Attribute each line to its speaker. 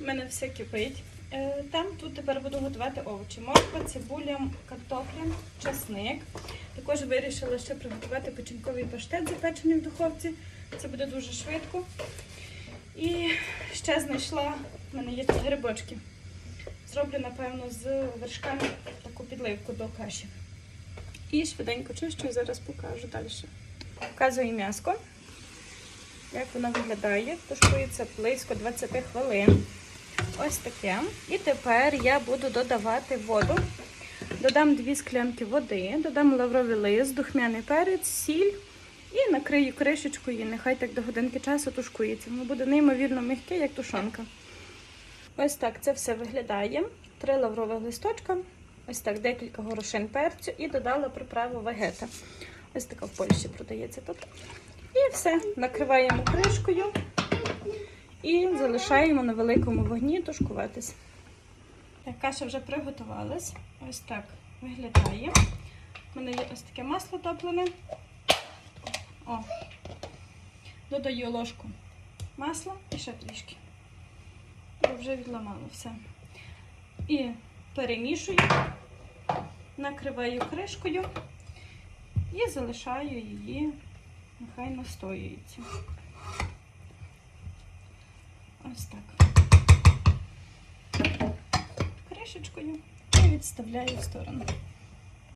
Speaker 1: У мене все кипить. Е, Там тут тепер буду готувати овочі. Морква, цибуля, картопля, часник. Також вирішила ще приготувати печінковий паштет запечений в духовці. Це буде дуже швидко. І ще знайшла, в мене є ці грибочки. Зроблю, напевно, з вершками таку підливку до каші. І швиденько чищу зараз покажу далі. Показую м'яско. Як воно виглядає? Тушкується близько 20 хвилин. Ось таке. І тепер я буду додавати воду. Додам 2 склянки води, додам лавровий лист, духмяний перець, сіль і накрию кришечкою. Нехай так до годинки часу тушкується. Воно буде неймовірно м'яке, як тушонка. Ось так це все виглядає. Три лаврових листочка, ось так декілька горошин перцю і додала приправу вегета. Ось така в Польщі продається тут. І все, накриваємо кришкою і залишаємо на великому вогні тушкуватись. Так, каша вже приготувалась. Ось так виглядає. У мене є ось таке масло топлене. О, додаю ложку масла і ще трішки. Бо вже відламало все. І перемішую, накриваю кришкою і залишаю її, нехай настоюється. Ось так. Кришечкою і відставляю в сторону.